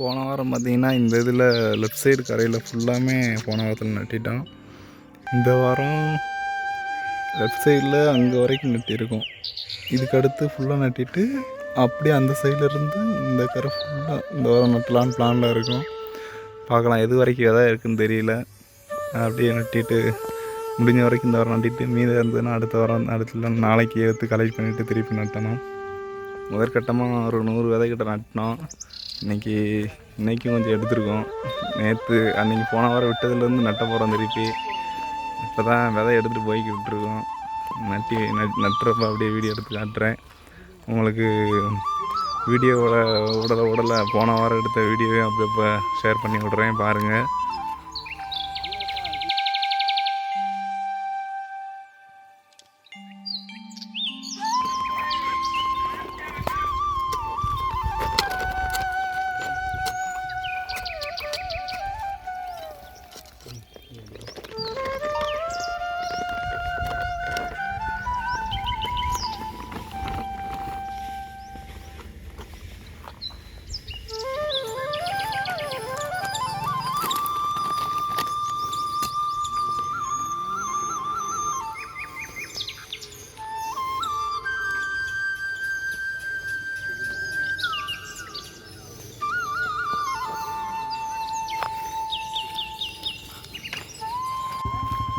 போன வாரம் பார்த்தீங்கன்னா இந்த இதில் லெஃப்ட் சைடு கரையில் ஃபுல்லாமே போன வாரத்தில் நட்டிட்டோம். இந்த வாரம் லெஃப்ட் சைடில் அங்கே வரைக்கும் நட்டியிருக்கோம் இதுக்கு அடுத்து ஃபுல்லாக நட்டிட்டு அப்படியே அந்த சைடில் இருந்து இந்த கரை ஃபுல்லாக இந்த வாரம் நட்டலான்னு பிளானில் இருக்கும். பார்க்கலாம் எது வரைக்கும் எதாவது இருக்குன்னு தெரியல. அப்படியே நட்டிட்டு முடிஞ்ச வரைக்கும் இந்த வாரம் நட்டிட்டு மீதம் இருந்ததுன்னா அடுத்த வாரம் அடுத்த நாளைக்கு எடுத்து கலெக்ட் பண்ணிவிட்டு திருப்பி நட்டணும். முதற்கட்டமாக ஒரு நூறு விதைக்கிட்ட நட்டினோம். இன்றைக்கி இன்றைக்கும் கொஞ்சம் எடுத்திருக்கோம். நேற்று அன்றைக்கி போன வாரம் விட்டதுலேருந்து நட்ட போகிறோம் திருப்பி. இப்போ தான் விதை எடுத்துகிட்டு போய்கிட்டு இருக்கோம். நட்டி நட் நட்டுறப்ப அப்படியே வீடியோ எடுத்து காட்டுறேன். உங்களுக்கு வீடியோவோட உடலை உடலை போன வாரம் எடுத்த வீடியோவையும் அப்பப்போ ஷேர் பண்ணி விட்றேன். பாருங்கள்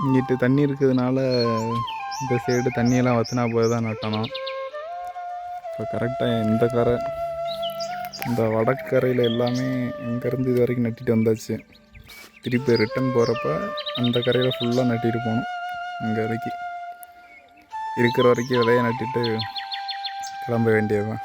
இங்கிட்டு தண்ணி இருக்கிறதுனால இந்த சைடு தண்ணியெல்லாம் வத்தினா போய் தான் நட்டணும் இப்போ கரெக்டாக இந்த கரை இந்த வடக்கரையில் எல்லாமே இங்கேருந்து இது வரைக்கும் நட்டிட்டு வந்தாச்சு. திருப்பி ரிட்டன் போகிறப்ப அந்த கரையில் ஃபுல்லாக நட்டிட்டு போகணும் இங்கே வரைக்கும். இருக்கிற வரைக்கும் விதையை நட்டிட்டு கிளம்ப வேண்டியதுதான்.